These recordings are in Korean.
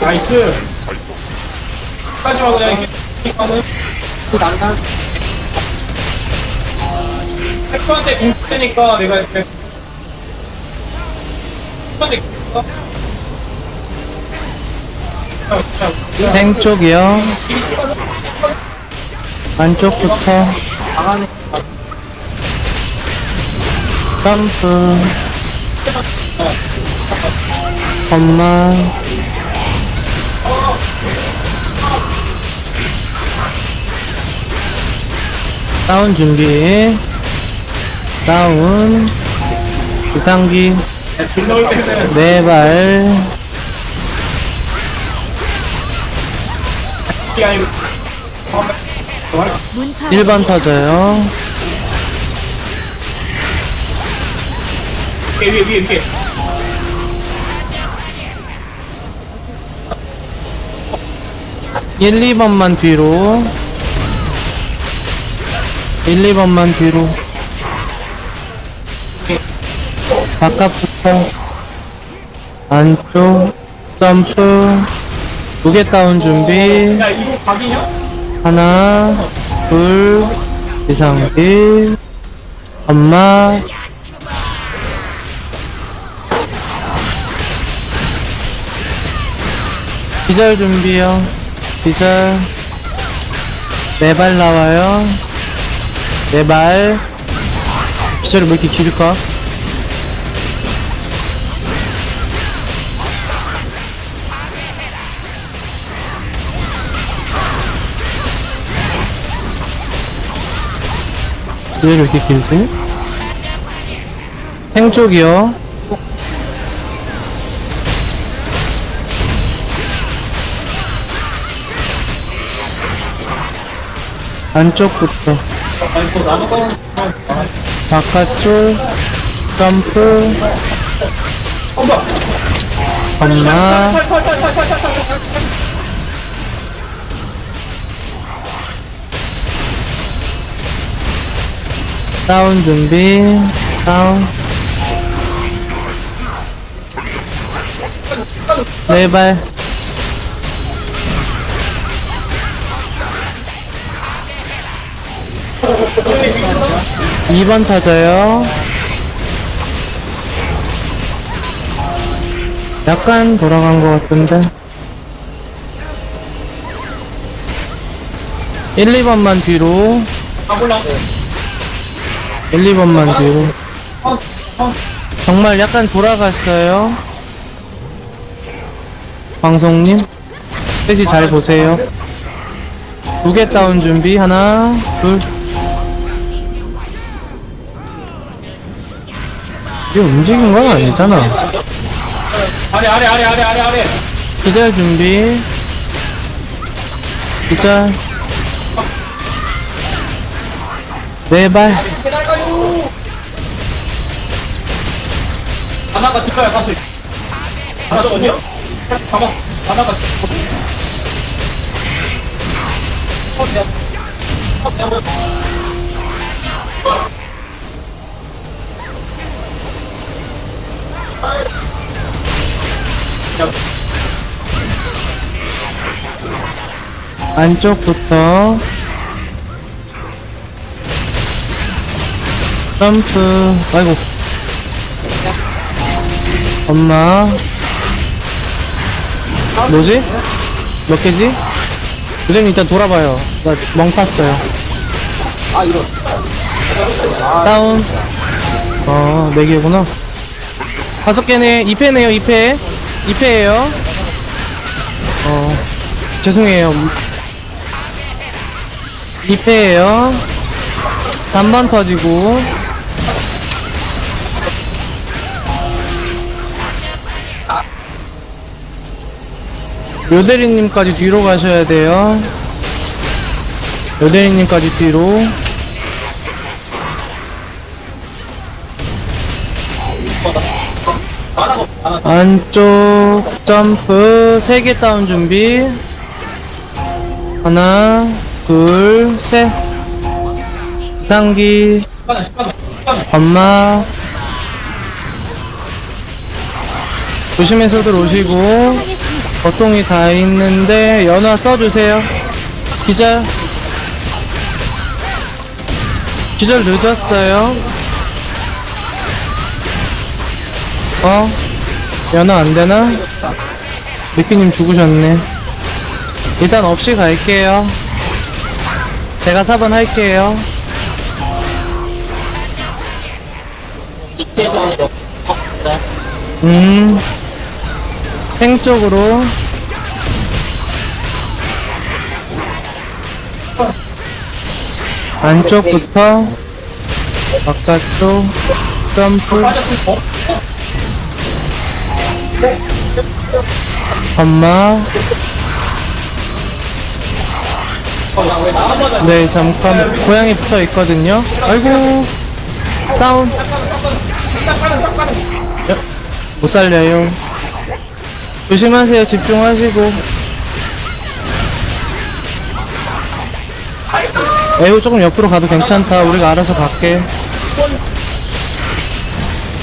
나이스. 마 그냥 이렇게. 난간. 헬프한테 공 쓰니까 내가 이렇게. 헬프한테 공 쪽이요. 안쪽부터. 점프. 엄마. 다운 준비. 다운. 이상기. 딜 넣을 때는 네 발. 이게 아니고. 1번 터져요. 위에 위에 위에 위에. 일, 2번만 뒤로. 1, 2번만 뒤로. 바깥부터. 안쪽. 점프. 무게 다운 준비. 하나, 둘, 이상기. 엄마. 기절 준비요. 기절. 네 발 나와요. 네 발. 기절이 왜 이렇게 길까? 왜 이렇게 길지? 행쪽이요. 안쪽부터. 바깥쪽 점프 엄마. 다운 준비 다운 네발 2번 터져요 약간 돌아간 것 같은데 1, 2번만 뒤로 가볼라. 1, 2번만 뒤로 어, 어. 정말 약간 돌아갔어요. 방송님, 스테이지 잘 보세요. 두 개 다운 준비, 하나, 둘. 이거 움직인 건 아니잖아. 아래 아래 아래 아래 아래 아래. 기절 준비. 기절. 네 발. 하나가 뒷가야 사실. 하나 어디야? 잡았어. 하나가. 어디야? 어디야? 안쪽부터 점프 아이고 엄마 뭐지? 몇 개지? 부장님 일단 돌아봐요 나멍 탔어요 아 이거. 다운 어 4개구나 다섯 개네. 2패네요 2패. 2패에요. 어 죄송해요. 2패에요. 3번 터지고. 요대리님까지 뒤로 가셔야 돼요. 요대리님까지 뒤로 안쪽 점프. 3개 다운 준비. 하나 둘셋. 시간은. 엄마. 조심해서들 오시고. 버통이 다 있는데 연화 써주세요. 기절. 기절 늦었어요 어? 연화 안되나? 미끼님 죽으셨네 일단 없이 갈게요 제가 4번 할게요 음, 생 쪽으로. 안쪽부터 바깥쪽 점프. 어? 엄마. 네 잠깐. 고양이 붙어 있거든요. 아이고. 다운. 야, 못 살려요. 조심하세요. 집중하시고. 에이고 조금 옆으로 가도 괜찮다. 우리가 알아서 갈게.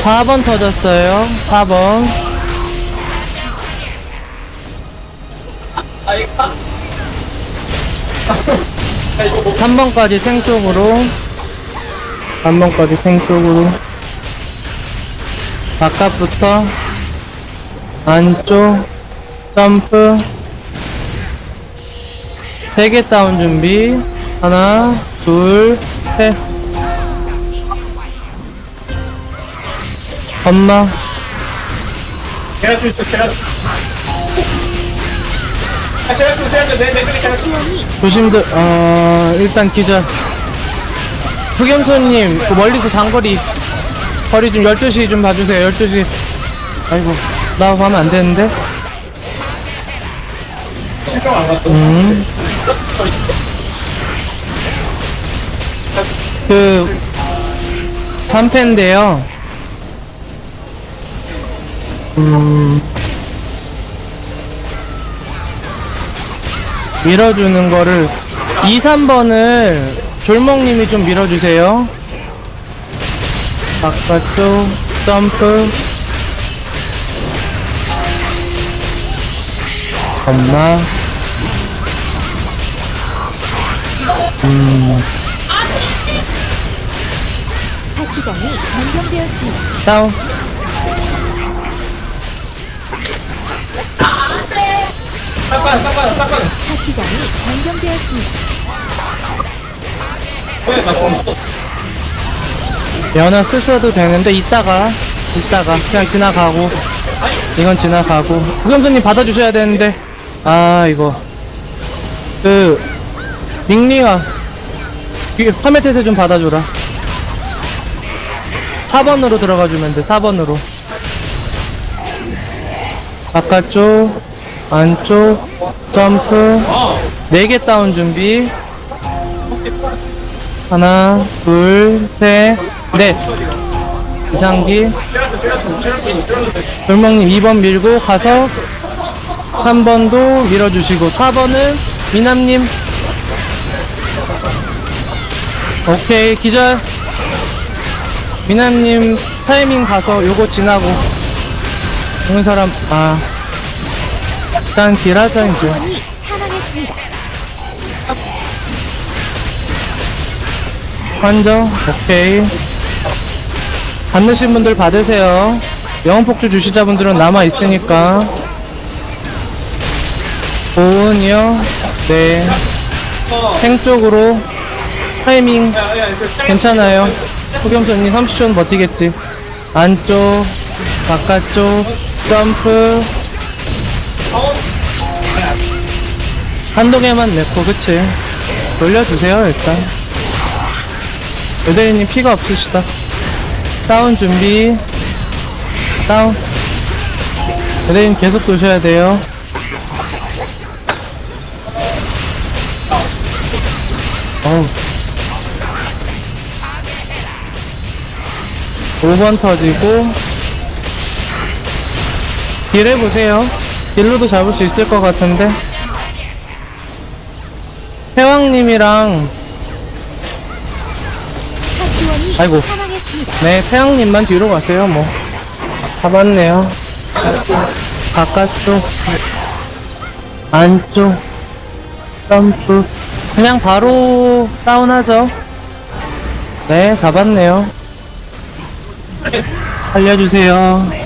4번 터졌어요. 4번 아이까. 3번까지 생 쪽으로. 3번까지 생 쪽으로. 바깥부터 안쪽 점프. 3개 다운 준비. 하나 둘셋. 엄마. 수 있어, 계란. 조심들 어 일단 기절 흑염소님 그 멀리서 장거리 거리 좀 12시 좀 봐주세요. 12시. 아이고 나 가면 안 되는데. 음. 그 3패인데요. 음 밀어주는 거를 2, 3번을 졸먹님이 좀 밀어주세요. 바깥쪽 점프. 엄마. 파티장이 변경되었습니다. 다운 싹가는, 싹가는. 파티장이 변경되었습니다. 왜, 나 좀. 연어 쓰셔도 되는데 이따가 이따가 그냥 지나가고 이건 지나가고 구경수님 받아주셔야 되는데 아 이거 그 닉리와 화메테세 좀 받아줘라 4번으로 들어가주면 돼 4번으로 바깥쪽 안쪽 점프. 어. 4개 다운 준비. 하나 둘셋넷. 이상기. 돌멍님 2번 밀고 가서 3번도 밀어주시고 4번은 미남님. 오케이 기절. 미남님 타이밍 가서 요거 지나고. 오는 사람 아 일단 딜하자 이제. 환정 오케이. 받으신 분들 받으세요. 영웅폭주 주시자분들은 남아있으니까. 보은이요? 네. 생쪽으로. 타이밍. 괜찮아요. 후겸선님 30초는 버티겠지. 안쪽 바깥쪽 점프 한동에만 냈고 그치? 돌려주세요 일단. 여대리님 피가 없으시다. 다운 준비. 다운. 여대리님 계속 도셔야 돼요. 어우. 5번 터지고. 딜 해보세요. 딜로도 잡을 수 있을 것 같은데 태왕님이랑 아이고. 네 태양님만 뒤로 가세요 뭐. 잡았네요. 바깥쪽 안쪽 점프. 그냥 바로 다운하죠. 네 잡았네요. 살려주세요